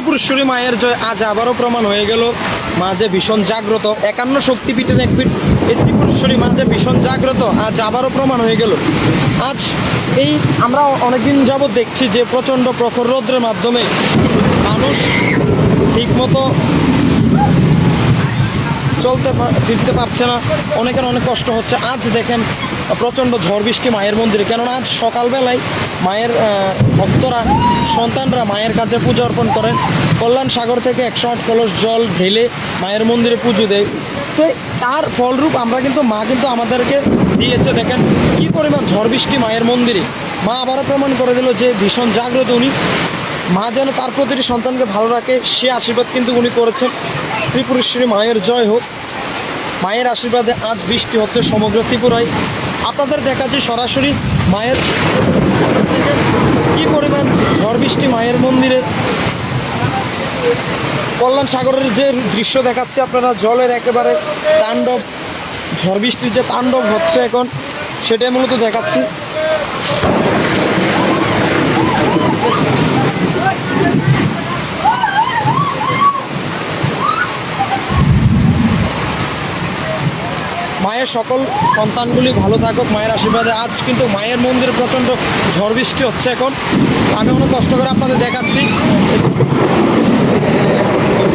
ত্রিপুরেশ্বরী মায়ের জয় আজ আবারও প্রমাণ হয়ে গেল। মা যে ভীষণ জাগ্রত। একান্ন শক্তিপীঠের এক পীঠ, এই ত্রিপুরেশ্বরী মা যে ভীষণ জাগ্রত, আজ আবারও প্রমাণ হয়ে গেল। আজ এই আমরা অনেকদিন যাবৎ দেখছি যে প্রচণ্ড প্রখর রৌদ্রের মাধ্যমে মানুষ ঠিকমতো চলতে ফিরতে পারছে না। অনেকের অনেক কষ্ট হচ্ছে। আজ দেখেন প্রচণ্ড ঝড় বৃষ্টি মায়ের মন্দিরে। কেননা আজ সকালবেলায় মায়ের ভক্তরা, সন্তানরা মায়ের কাছে পুজো অর্পণ করেন কল্যাণ সাগর থেকে একশো আট কলস জল ঢেলে মায়ের মন্দিরে পুজো দেয়। তো তার ফলরূপ আমরা কিন্তু, মা কিন্তু আমাদেরকে দিয়েছে, দেখেন কি পরিমাণ ঝড় বৃষ্টি মায়ের মন্দিরে। মা আবারও প্রমাণ করে দিল যে ভীষণ জাগ্রত উনি। মা যেন তার প্রতিটি সন্তানকে ভালো রাখে, সে আশীর্বাদ কিন্তু উনি করেছেন। ত্রিপুরেশ্বরী মায়ের জয় হোক। মায়ের আশীর্বাদে আজ বৃষ্টি হচ্ছে সমগ্র ত্রিপুরায়। আপনাদের দেখাচ্ছি সরাসরি মায়ের কি পরিমাণ ঝড় বৃষ্টি মায়ের মন্দিরের কল্যাণ সাগরের যে দৃশ্য দেখাচ্ছে আপনারা, জলের একেবারে তাণ্ডব, ঝড় বৃষ্টির যে তাণ্ডব হচ্ছে এখন, সেটাই মূলত দেখাচ্ছি। মায়ের সকল সন্তানগুলি ভালো থাকুক, মায়ের আশীর্বাদে। আজ কিন্তু মায়ের মন্দিরে প্রচণ্ড ঝড় বৃষ্টি হচ্ছে এখন। আমি অনেক কষ্ট করে আপনাদের দেখাচ্ছি।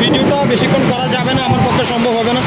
ভিডিওটা বেশিক্ষণ করা যাবে না, আমার পক্ষে সম্ভব হবে না।